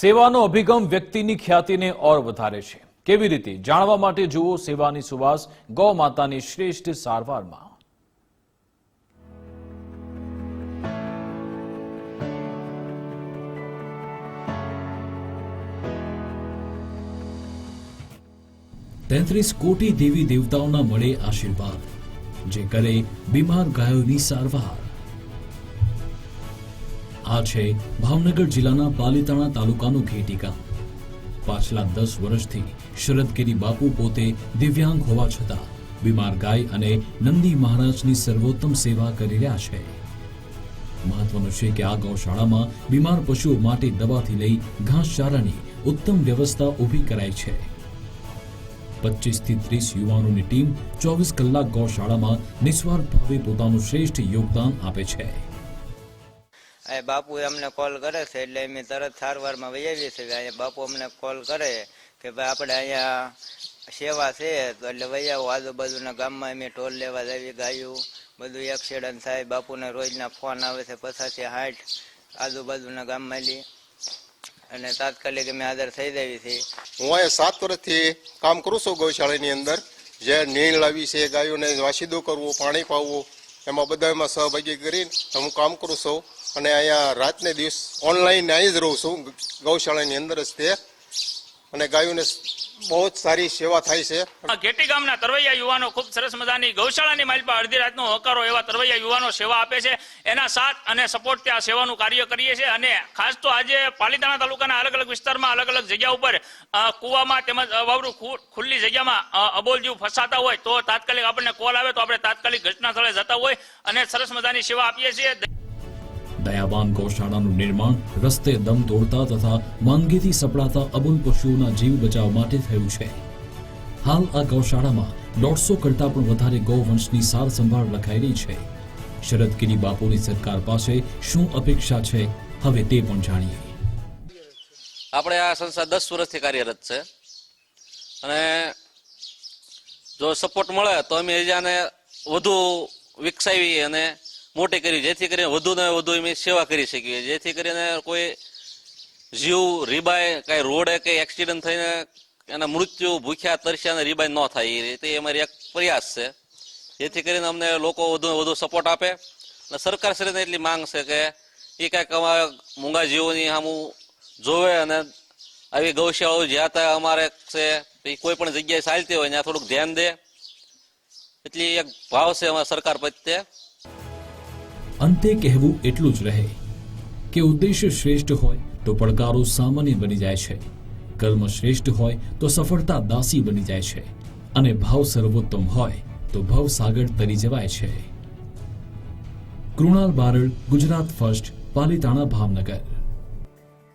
સેવાનો અભિગમ વ્યક્તિની ખ્યાતિને ઓર વધારે છે. કેવી રીતે? જાણવા માટે જુઓ સેવાની સુવાસ ગૌ માતાની શ્રેષ્ઠ સારવારમાં. તેત્રીસ કોટી દેવી દેવતાઓના મળે આશીર્વાદ. જે કરે બીમાર ગાયોની સારવાર. આ છે ભાવનગર જિલ્લાના પાલીતાણા તાલુકાનું ઘેટી પાછલા દસ વર્ષથી શરદગીરી બાપુ પોતે દિવ્યાંગ હોવા છતાં બીમાર ગાય અને નંદી મહારાજની સર્વોત્તમ સેવા કરી રહ્યા છે. મહત્વનું છે કે આ ગૌશાળામાં બીમાર પશુઓ માટે દવાથી લઈ ઘાસચારાની ઉત્તમ વ્યવસ્થા ઊભી કરાઈ છે. પચીસથી ત્રીસ યુવાનોની ટીમ ચોવીસ કલાક ગૌશાળામાં નિસ્વાર્થ ભાવે પોતાનું શ્રેષ્ઠ યોગદાન આપે છે. એ બાપુ અમને કોલ કરે છે, એટલે અમે તરત સારવારમાં વહી આવીએ છીએ. અહીંયા બાપુ અમને કોલ કરે કે ભાઈ આપણે અહીંયા સેવા છે, તો એટલે વહી આવો. આજુબાજુના ગામમાં અમે ટોલ લેવા જઈએ ગાયું, બધું એક્સિડન્ટ થાય, બાપુને રોજના ફોન આવે છે પચાસથી સાઠ આજુબાજુના ગામમાં લઈ અને તાત્કાલિક અમે હાજર થઈ જઈએ છીએ. હું અહીંયા સાત વર્ષથી કામ કરું છું ગૌશાળાની અંદર. જે નીણ લાવી છે, ગાયોને વાસીદો કરવું, પાણી પાવવું એમાં બધામાં સહભાગી કરીને હું કામ કરું છું. અને અહીંયા રાતને દિવસ ઓનલાઈન અહીં જ રહું છું. ગૌશાળાની અંદર જ તે. અને ગાયોને બહુ જ સારી સેવા થાય છે. ઘેટી ગામના તરવૈયા યુવાનો ખૂબ સરસ મજાની ગૌશાળાની પર અડધી રાતનો હોકારો એવા તરવૈયા યુવાનો સેવા આપે છે. એના સાથ અને સપોર્ટથી આ સેવાનું કાર્ય કરીએ છીએ અને ખાસ તો આજે પાલીતાણા તાલુકાના અલગ અલગ વિસ્તારમાં અલગ અલગ જગ્યા ઉપર કુવામાં તેમજ અવાવરું ખુ- ખુલ્લી જગ્યામાં અબોલ જીવ ફસાતા હોય તો તાત્કાલિક આપણને કોલ આવે તો આપણે તાત્કાલિક ઘટના સ્થળે જતા હોય અને સરસ મજાની સેવા આપીએ છીએ. દયાવાન ગૌશાળાનું નિર્માણ, રસ્તે દમ તોડતા તથા માંગીથી સપડાતા અબુલ પશુઓના જીવ બચાવ માટે થયું છે. હાલ આ ગૌશાળામાં દોઢસો કરતા પણ વધારે ગૌવંશની સાર સંભાળ રખાઈ રહી છે. શરદગીરી બાપુની સરકાર પાસે શું અપેક્ષા છે, હવે તે પણ જાણીએ. આપણે આ સંસ્થા દસ વર્ષથી કાર્યરત છે. અને જો સપોર્ટ મળે તો અમે એજાને વધુ વિકસાવી અને મોટી કરી, જેથી કરીને વધુ ને વધુ અમે સેવા કરી શકીએ. જેથી કરીને કોઈ જીવ રીબાય કઈ રોડે કઈ એક્સિડન્ટ થઈને એના મૃત્યુ, ભૂખ્યા, તરસ્યા અને રીબાય ન થાય, એ રીતે અમારી એક પ્રયાસ છે. જેથી કરીને અમને લોકો વધુ વધુ સપોર્ટ આપે અને સરકાર શ્રીને એટલી માંગ છે કે એ કાંઈક અમારા મૂંગા જીવોની સામું જોવે અને આવી ગૌશાળાઓ જ્યાં ત્યાં અમારે છે, એ કોઈ પણ જગ્યાએ ચાલતી હોય, ત્યાં થોડુંક ધ્યાન દે. એટલી એક ભાવ છે અમારા સરકાર પ્રત્યે. અંતે કહેવું એટલું જ રહે કે ઉદ્દેશ્ય શ્રેષ્ઠ હોય તો પડકારો સામાન્ય બની જાય છે. કર્મ શ્રેષ્ઠ હોય તો સફળતા દાસી બની જાય છે. અને ભાવ સર્વોત્તમ હોય તો ભવ સાગર તરી જવાય છે. કૃણાલ બારડ, ગુજરાત ફર્સ્ટ, પાલિતાણા ભાવનગર.